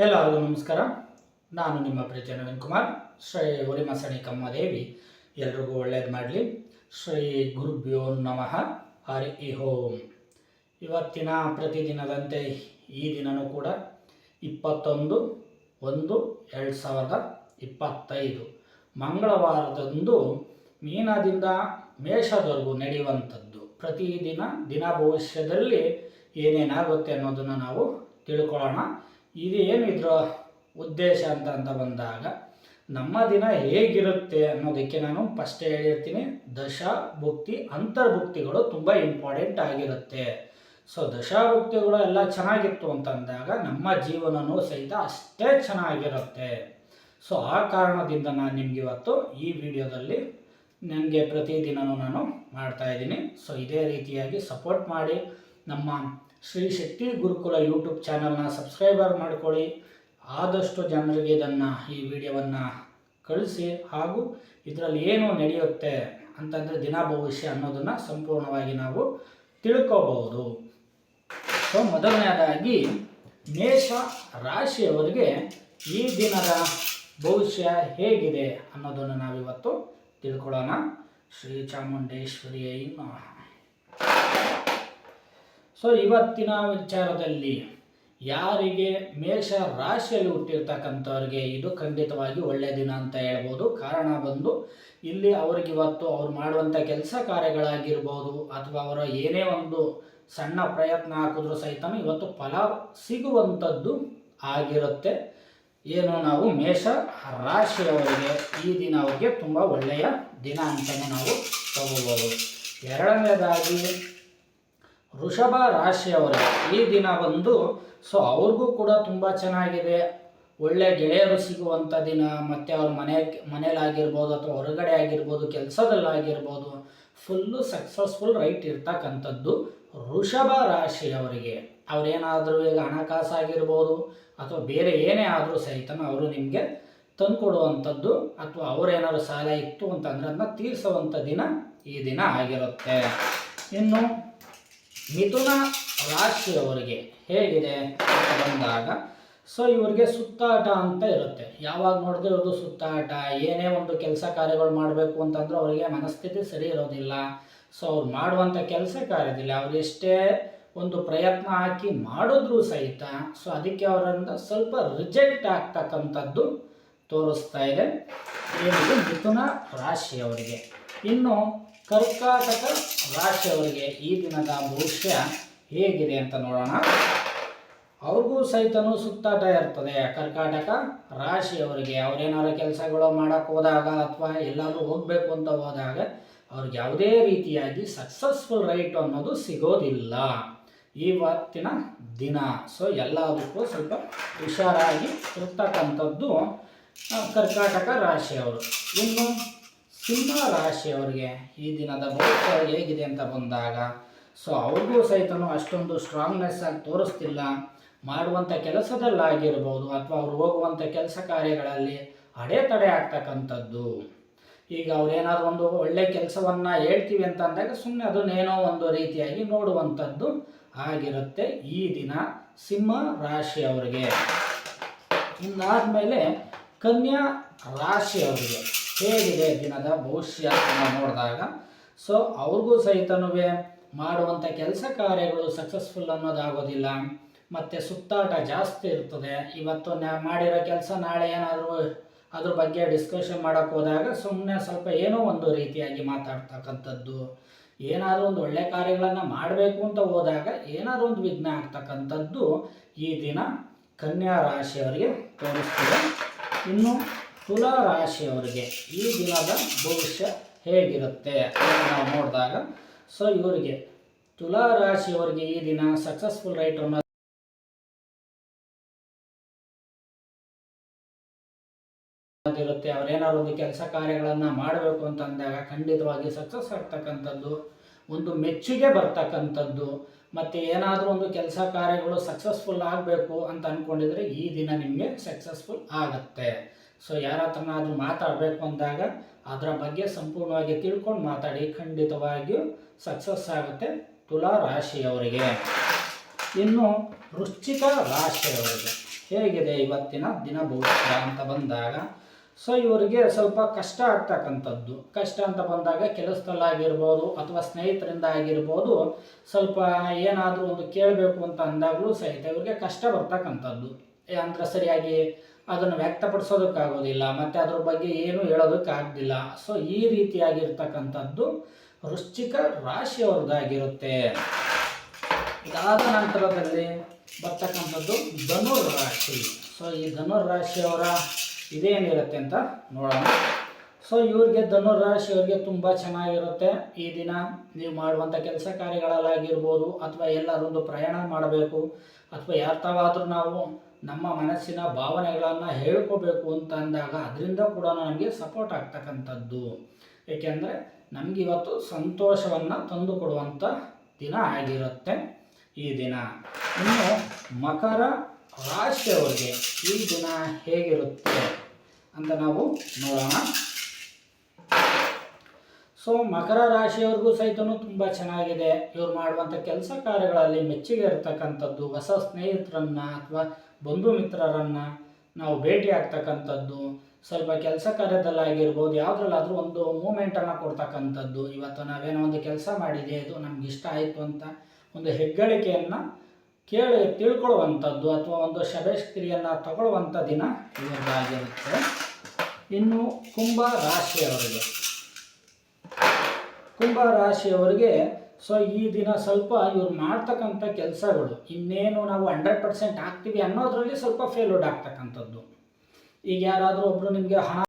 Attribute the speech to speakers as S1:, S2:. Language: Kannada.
S1: ಎಲ್ಲರಿಗೂ ನಮಸ್ಕಾರ. ನಾನು ನಿಮ್ಮ ಪ್ರಿಯ ನವೀನ್ ಕುಮಾರ್. ಶ್ರೀ ಉರಿಮಸಣಿ ಕಮ್ಮದೇವಿ. ಎಲ್ರಿಗೂ ಒಳ್ಳೇದು ಮಾಡಲಿ. ಶ್ರೀ ಗುರುಭ್ಯೋ ನಮಃ. ಹರಿ ಓಂ. ಇವತ್ತಿನ ಪ್ರತಿದಿನದಂತೆ ಈ ದಿನವೂ ಕೂಡ ಇಪ್ಪತ್ತೊಂದು ಒಂದು ಎರಡು ಸಾವಿರದ ಇಪ್ಪತ್ತೈದು. ಮಂಗಳವಾರದಂದು ಮೀನದಿಂದ ಮೇಷದವರೆಗೂ ನಡೆಯುವಂಥದ್ದು. ಪ್ರತಿದಿನ ದಿನ ಭವಿಷ್ಯದಲ್ಲಿ ಏನೇನಾಗುತ್ತೆ ಅನ್ನೋದನ್ನು ನಾವು ತಿಳ್ಕೊಳ್ಳೋಣ. ಇದು ಏನು ಇದರ ಉದ್ದೇಶ ಅಂತ ಅಂತ ಬಂದಾಗ ನಮ್ಮ ದಿನ ಹೇಗಿರುತ್ತೆ ಅನ್ನೋದಕ್ಕೆ ನಾನು ಫಸ್ಟ್ ಹೇಳಿರ್ತೀನಿ. ದಶ ಭುಕ್ತಿ, ಅಂತರ್ಭುಕ್ತಿಗಳು ತುಂಬ ಇಂಪಾರ್ಟೆಂಟ್ ಆಗಿರುತ್ತೆ. ಸೊ ದಶಾಭುಕ್ತಿಗಳು ಎಲ್ಲ ಚೆನ್ನಾಗಿತ್ತು ಅಂತಂದಾಗ ನಮ್ಮ ಜೀವನನೂ ಸಹಿತ ಅಷ್ಟೇ ಚೆನ್ನಾಗಿರುತ್ತೆ. ಸೊ ಆ ಕಾರಣದಿಂದ ನಾನು ನಿಮ್ಗೆ ಇವತ್ತು ಈ ವಿಡಿಯೋದಲ್ಲಿ ನನಗೆ ಪ್ರತಿದಿನವೂ ನಾನು ಮಾಡ್ತಾ ಇದ್ದೀನಿ. ಸೊ ಇದೇ ರೀತಿಯಾಗಿ ಸಪೋರ್ಟ್ ಮಾಡಿ ನಮ್ಮ ಶ್ರೀ ಶಕ್ತಿ ಗುರುಕುಲ ಯೂಟ್ಯೂಬ್ ಚಾನಲ್ನ ಸಬ್ಸ್ಕ್ರೈಬರ್ ಮಾಡಿಕೊಳ್ಳಿ. ಆದಷ್ಟು ಜನರಿಗೆ ಇದನ್ನು, ಈ ವಿಡಿಯೋವನ್ನು ಕಳಿಸಿ. ಹಾಗೂ ಇದರಲ್ಲಿ ಏನು ನಡೆಯುತ್ತೆ ಅಂತಂದರೆ ದಿನ ಭವಿಷ್ಯ ಅನ್ನೋದನ್ನು ಸಂಪೂರ್ಣವಾಗಿ ನಾವು ತಿಳ್ಕೋಬಹುದು. ಸೊ, ಮೊದಲನೇದಾಗಿ, ಮೇಷ ರಾಶಿಯವರಿಗೆ ಈ ದಿನದ ಭವಿಷ್ಯ ಹೇಗಿದೆ ಅನ್ನೋದನ್ನು ನಾವಿವತ್ತು ತಿಳ್ಕೊಳ್ಳೋಣ. ಶ್ರೀ ಚಾಮುಂಡೇಶ್ವರಿಯ ನಮಃ. ಸೊ ಇವತ್ತಿನ ವಿಚಾರದಲ್ಲಿ ಯಾರಿಗೆ ಮೇಷ ರಾಶಿಯಲ್ಲಿ ಹುಟ್ಟಿರ್ತಕ್ಕಂಥವ್ರಿಗೆ ಇದು ಖಂಡಿತವಾಗಿ ಒಳ್ಳೆಯ ದಿನ ಅಂತ ಹೇಳ್ಬೋದು. ಕಾರಣ ಬಂದು ಇಲ್ಲಿ ಅವ್ರಿಗೆ ಇವತ್ತು ಅವ್ರು ಮಾಡುವಂಥ ಕೆಲಸ ಕಾರ್ಯಗಳಾಗಿರ್ಬೋದು ಅಥವಾ ಅವರ ಏನೇ ಒಂದು ಸಣ್ಣ ಪ್ರಯತ್ನ ಹಾಕಿದ್ರೂ ಸಹಿತ ಇವತ್ತು ಫಲ ಸಿಗುವಂಥದ್ದು ಆಗಿರುತ್ತೆ. ಏನು ನಾವು ಮೇಷ ರಾಶಿಯವರಿಗೆ ಈ ದಿನ ಅವ್ರಿಗೆ ತುಂಬ ಒಳ್ಳೆಯ ದಿನ ಅಂತಲೇ ನಾವು ತಗೋಬೋದು. ಎರಡನೇದಾಗಿ ವೃಷಭ ರಾಶಿಯವರ, ಈ ದಿನ ಬಂದು ಸೊ ಅವ್ರಿಗೂ ಕೂಡ ತುಂಬ ಚೆನ್ನಾಗಿದೆ. ಒಳ್ಳೆ ಗೆಳೆಯರು ಸಿಗುವಂಥ ದಿನ, ಮತ್ತು ಅವ್ರ ಮನೆ, ಮನೇಲಾಗಿರ್ಬೋದು ಅಥವಾ ಹೊರಗಡೆ ಆಗಿರ್ಬೋದು, ಕೆಲಸದಲ್ಲಾಗಿರ್ಬೋದು ಫುಲ್ಲು ಸಕ್ಸಸ್ಫುಲ್ ರೈಟ್ ಇರ್ತಕ್ಕಂಥದ್ದು ವೃಷಭ ರಾಶಿಯವರಿಗೆ. ಅವ್ರೇನಾದರೂ ಈಗ ಹಣಕಾಸು ಆಗಿರ್ಬೋದು ಅಥವಾ ಬೇರೆ ಏನೇ ಆದರೂ ಸಹಿತ ಅವರು ನಿಮಗೆ ತಂದುಕೊಡುವಂಥದ್ದು, ಅಥವಾ ಅವರೇನಾದ್ರು ಸಾಲ ಇತ್ತು ಅಂತಂದ್ರೆ ಅದನ್ನ ತೀರಿಸುವಂಥ ದಿನ ಈ ದಿನ ಆಗಿರುತ್ತೆ. ಇನ್ನು ಮಿಥುನ ರಾಶಿಯವರಿಗೆ ಹೇಗಿದೆ ಬಂದಾಗ, ಸೊ ಇವರಿಗೆ ಸುತ್ತಾಟ ಅಂತ ಇರುತ್ತೆ. ಯಾವಾಗ ನೋಡಿದ್ರೆ ಇವ್ರದ್ದು ಸುತ್ತಾಟ, ಏನೇ ಒಂದು ಕೆಲಸ ಕಾರ್ಯಗಳು ಮಾಡಬೇಕು ಅಂತಂದ್ರೆ ಅವರಿಗೆ ಮನಸ್ಥಿತಿ ಸರಿ ಇರೋದಿಲ್ಲ. ಸೊ ಅವ್ರು ಮಾಡುವಂಥ ಕೆಲಸ ಕಾರ್ಯದಲ್ಲಿ ಅವ್ರು ಎಷ್ಟೇ ಒಂದು ಪ್ರಯತ್ನ ಹಾಕಿ ಮಾಡಿದ್ರೂ ಸಹಿತ, ಸೊ ಅದಕ್ಕೆ ಅವರಿಂದ ಸ್ವಲ್ಪ ರಿಜೆಕ್ಟ್ ಆಗ್ತಕ್ಕಂಥದ್ದು ತೋರಿಸ್ತಾ ಇದೆ. ಏನಿದೆ? ಮಿಥುನ ರಾಶಿಯವರಿಗೆ. ಇನ್ನು ಕರ್ಕಾಟಕ ರಾಶಿಯವರಿಗೆ ಈ ದಿನದ ಭವಿಷ್ಯ ಹೇಗಿದೆ ಅಂತ ನೋಡೋಣ. ಅವ್ರಿಗೂ ಸಹಿತನೂ ಸುತ್ತಾಟ ಇರ್ತದೆ. ಕರ್ಕಾಟಕ ರಾಶಿಯವರಿಗೆ ಅವ್ರೇನಾದ್ರು ಕೆಲಸಗಳು ಮಾಡೋಕ್ಕೆ ಹೋದಾಗ ಅಥವಾ ಎಲ್ಲಾದರೂ ಹೋಗಬೇಕು ಅಂತ ಹೋದಾಗ ಅವ್ರಿಗೆ ಯಾವುದೇ ರೀತಿಯಾಗಿ ಸಕ್ಸಸ್ಫುಲ್ ರೈಟ್ ಅನ್ನೋದು ಸಿಗೋದಿಲ್ಲ. ಇವತ್ತಿನ ದಿನ. ಸೊ ಎಲ್ಲದಕ್ಕೂ ಸ್ವಲ್ಪ ಹುಷಾರಾಗಿ ಇರ್ತಕ್ಕಂಥದ್ದು ಕರ್ಕಾಟಕ ರಾಶಿಯವರು. ಇನ್ನು ಸಿಂಹ ರಾಶಿಯವರಿಗೆ ಈ ದಿನದ ಭವಿಷ್ಯ ಹೇಗಿದೆ ಅಂತ ಬಂದಾಗ, ಸೊ ಅವ್ರಿಗೂ ಸಹಿತ ಅಷ್ಟೊಂದು ಸ್ಟ್ರಾಂಗ್ನೆಸ್ ಆಗಿ ತೋರಿಸ್ತಿಲ್ಲ. ಮಾಡುವಂಥ ಕೆಲಸದಲ್ಲಾಗಿರ್ಬೋದು ಅಥವಾ ಅವ್ರು ಹೋಗುವಂಥ ಕೆಲಸ ಕಾರ್ಯಗಳಲ್ಲಿ ಅಡೆತಡೆ ಆಗ್ತಕ್ಕಂಥದ್ದು. ಈಗ ಅವ್ರೇನಾದ್ರು ಒಂದು ಒಳ್ಳೆ ಕೆಲಸವನ್ನು ಹೇಳ್ತೀವಿ ಅಂತ ಅಂದಾಗ ಸುಮ್ಮನೆ ಅದನ್ನೇನೋ ಒಂದು ರೀತಿಯಾಗಿ ನೋಡುವಂಥದ್ದು ಆಗಿರುತ್ತೆ ಈ ದಿನ ಸಿಂಹ ರಾಶಿಯವರಿಗೆ ಇನ್ನಾದಮೇಲೆ ಕನ್ಯಾ ರಾಶಿಯವರಿಗೆ. ಹೇಗಿದೆ ದಿನದ ಭವಿಷ್ಯ ನೋಡಿದಾಗ. ಸೊ ಅವ್ರಿಗೂ ಸಹಿತನೂ ಮಾಡುವಂಥ ಕೆಲಸ ಕಾರ್ಯಗಳು ಸಕ್ಸಸ್ಫುಲ್ ಅನ್ನೋದಾಗೋದಿಲ್ಲ. ಮತ್ತು ಸುತ್ತಾಟ ಜಾಸ್ತಿ ಇರ್ತದೆ. ಇವತ್ತು ಮಾಡಿರೋ ಕೆಲಸ ನಾಳೆ ಏನಾದರೂ ಅದ್ರ ಬಗ್ಗೆ ಡಿಸ್ಕಷನ್ ಮಾಡೋಕ್ಕೆ ಹೋದಾಗ ಸುಮ್ಮನೆ ಸ್ವಲ್ಪ ಏನೋ ಒಂದು ರೀತಿಯಾಗಿ ಮಾತಾಡ್ತಕ್ಕಂಥದ್ದು. ಏನಾದರೂ ಒಂದು ಒಳ್ಳೆ ಕಾರ್ಯಗಳನ್ನು ಮಾಡಬೇಕು ಅಂತ ಹೋದಾಗ ಏನಾದರೂ ಒಂದು ವಿಘ್ನ ಆಗ್ತಕ್ಕಂಥದ್ದು ಈ ದಿನ ಕನ್ಯಾ ರಾಶಿಯವರಿಗೆ ತೋರಿಸ್ತಿದೆ. ಇನ್ನು ತುಲಾ ರಾಶಿಯವರಿಗೆ ಈ ದಿನದ ಭವಿಷ್ಯ ಹೇಗಿರುತ್ತೆ ನಾವು ನೋಡಿದಾಗ ಸೊ ಇವರಿಗೆ ತುಲಾ ರಾಶಿಯವರಿಗೆ ಈ ದಿನ ಸಕ್ಸಸ್ಫುಲ್ ರೈಟ್ ಇರುತ್ತೆ ಅವ್ರೇನಾದ್ರು ಒಂದು ಕೆಲಸ ಕಾರ್ಯಗಳನ್ನು ಮಾಡಬೇಕು ಅಂತ ಅಂದಾಗ ಖಂಡಿತವಾಗಿ ಸಕ್ಸಸ್ ಆಗ್ತಕ್ಕಂಥದ್ದು, ಒಂದು ಮೆಚ್ಚುಗೆ ಬರ್ತಕ್ಕಂಥದ್ದು, ಮತ್ತು ಏನಾದರೂ ಒಂದು ಕೆಲಸ ಕಾರ್ಯಗಳು ಸಕ್ಸಸ್ಫುಲ್ ಆಗಬೇಕು ಅಂತ ಅಂದ್ಕೊಂಡಿದ್ರೆ ಈ ದಿನ ನಿಮಗೆ ಸಕ್ಸಸ್ಫುಲ್ ಆಗುತ್ತೆ. ಸೊ ಯಾರ ಹತ್ರನಾದ್ರೂ ಮಾತಾಡಬೇಕು ಅಂದಾಗ ಅದರ ಬಗ್ಗೆ ಸಂಪೂರ್ಣವಾಗಿ ತಿಳ್ಕೊಂಡು ಮಾತಾಡಿ, ಖಂಡಿತವಾಗಿಯೂ ಸಕ್ಸಸ್ ಆಗುತ್ತೆ ತುಲಾ ರಾಶಿಯವರಿಗೆ. ಇನ್ನು ವೃಶ್ಚಿಕ ರಾಶಿಯವರಿಗೆ ಹೇಗಿದೆ ಇವತ್ತಿನ ದಿನ ಭವಿಷ್ಯ ಅಂತ ಬಂದಾಗ ಸೊ ಇವರಿಗೆ ಸ್ವಲ್ಪ ಕಷ್ಟ ಆಗ್ತಕ್ಕಂಥದ್ದು. ಕಷ್ಟ ಅಂತ ಬಂದಾಗ ಕೆಲಸದಲ್ಲಾಗಿರ್ಬೋದು ಅಥವಾ ಸ್ನೇಹಿತರಿಂದ ಆಗಿರ್ಬೋದು ಸ್ವಲ್ಪ ಏನಾದರೂ ಒಂದು ಕೇಳಬೇಕು ಅಂತ ಅಂದಾಗಲೂ ಸಹಿತ ಇವರಿಗೆ ಕಷ್ಟ ಬರ್ತಕ್ಕಂಥದ್ದು. ಅಂದ್ರೆ ಸರಿಯಾಗಿ ಅದನ್ನು ವ್ಯಕ್ತಪಡಿಸೋದಕ್ಕಾಗೋದಿಲ್ಲ, ಮತ್ತು ಅದ್ರ ಬಗ್ಗೆ ಏನು ಹೇಳೋದಕ್ಕಾಗೋದಿಲ್ಲ. ಸೊ ಈ ರೀತಿಯಾಗಿರ್ತಕ್ಕಂಥದ್ದು ವೃಶ್ಚಿಕ ರಾಶಿಯವ್ರದ್ದಾಗಿರುತ್ತೆ ಇದಾದ ನಂತರದಲ್ಲಿ ಬರ್ತಕ್ಕಂಥದ್ದು ಧನುರ್ ರಾಶಿ ಸೊ ಈ ಧನುರ್ ರಾಶಿಯವರ ಇದೇನಿರುತ್ತೆ ಅಂತ ನೋಡೋಣ. ಸೊ ಇವ್ರಿಗೆ ಧನುರ್ ರಾಶಿಯವ್ರಿಗೆ ತುಂಬ ಚೆನ್ನಾಗಿರುತ್ತೆ. ಈ ದಿನ ನೀವು ಮಾಡುವಂಥ ಕೆಲಸ ಕಾರ್ಯಗಳಲ್ಲಾಗಿರ್ಬೋದು, ಅಥವಾ ಎಲ್ಲರೊಂದು ಪ್ರಯಾಣ ಮಾಡಬೇಕು, ಅಥವಾ ಯಾರ್ತಾವಾದರೂ ನಾವು ನಮ್ಮ ಮನಸ್ಸಿನ ಭಾವನೆಗಳನ್ನು ಹೇಳ್ಕೋಬೇಕು ಅಂತ ಅಂದಾಗ ಅದರಿಂದ ಕೂಡ ನಮಗೆ ಸಪೋರ್ಟ್ ಆಗ್ತಕ್ಕಂಥದ್ದು. ಏಕೆಂದರೆ ನಮ್ಗೆ ಇವತ್ತು ಸಂತೋಷವನ್ನು ತಂದು ಕೊಡುವಂಥ ದಿನ ಆಗಿರುತ್ತೆ ಈ ದಿನ. ಇನ್ನು ಮಕರ ರಾಶಿಯವರಿಗೆ ಈ ದಿನ ಹೇಗಿರುತ್ತೆ ಅಂತ ನಾವು ನೋಡೋಣ. ಸೊ ಮಕರ ರಾಶಿಯವ್ರಿಗೂ ಸಹಿತ ತುಂಬ ಚೆನ್ನಾಗಿದೆ. ಇವ್ರು ಮಾಡುವಂಥ ಕೆಲಸ ಕಾರ್ಯಗಳಲ್ಲಿ ಮೆಚ್ಚುಗೆ ಇರ್ತಕ್ಕಂಥದ್ದು ಹೊಸ ಸ್ನೇಹಿತರನ್ನ ಅಥವಾ ಬಂಧು ಮಿತ್ರರನ್ನು ನಾವು ಭೇಟಿ ಆಗ್ತಕ್ಕಂಥದ್ದು, ಸ್ವಲ್ಪ ಕೆಲಸ ಕಾರ್ಯದಲ್ಲಾಗಿರ್ಬೋದು ಯಾವುದ್ರಲ್ಲಾದರೂ ಒಂದು ಮೂಮೆಂಟನ್ನು ಕೊಡ್ತಕ್ಕಂಥದ್ದು. ಇವತ್ತು ನಾವೇನೋ ಒಂದು ಕೆಲಸ ಮಾಡಿದೆ, ಅದು ನಮ್ಗೆ ಇಷ್ಟ ಆಯಿತು ಅಂತ ಒಂದು ಹೆಗ್ಗಳಿಕೆಯನ್ನು ಕೇಳಿ ತಿಳ್ಕೊಳ್ಳುವಂಥದ್ದು ಅಥವಾ ಒಂದು ಶಬೆಷ್ಕ್ರಿಯನ್ನು ತಗೊಳ್ಳುವಂಥ ದಿನ ಇವರದ್ದಾಗಿರುತ್ತೆ. ಇನ್ನು ಕುಂಭ ರಾಶಿಯವರಿಗೆ. ಕುಂಭ ರಾಶಿಯವರಿಗೆ ಸೊ ಈ ದಿನ ಸ್ವಲ್ಪ ಇವ್ರು ಮಾಡ್ತಕ್ಕಂಥ ಕೆಲಸಗಳು, ಇನ್ನೇನು ನಾವು ಹಂಡ್ರೆಡ್ ಪರ್ಸೆಂಟ್ ಆಗ್ತೀವಿ ಅನ್ನೋದ್ರಲ್ಲಿ ಸ್ವಲ್ಪ ಫೇಲ್ಯೂಡ್ ಆಗ್ತಕ್ಕಂಥದ್ದು. ಈಗ ಯಾರಾದರೂ ಒಬ್ಬರು ನಿಮಗೆ ಹಣ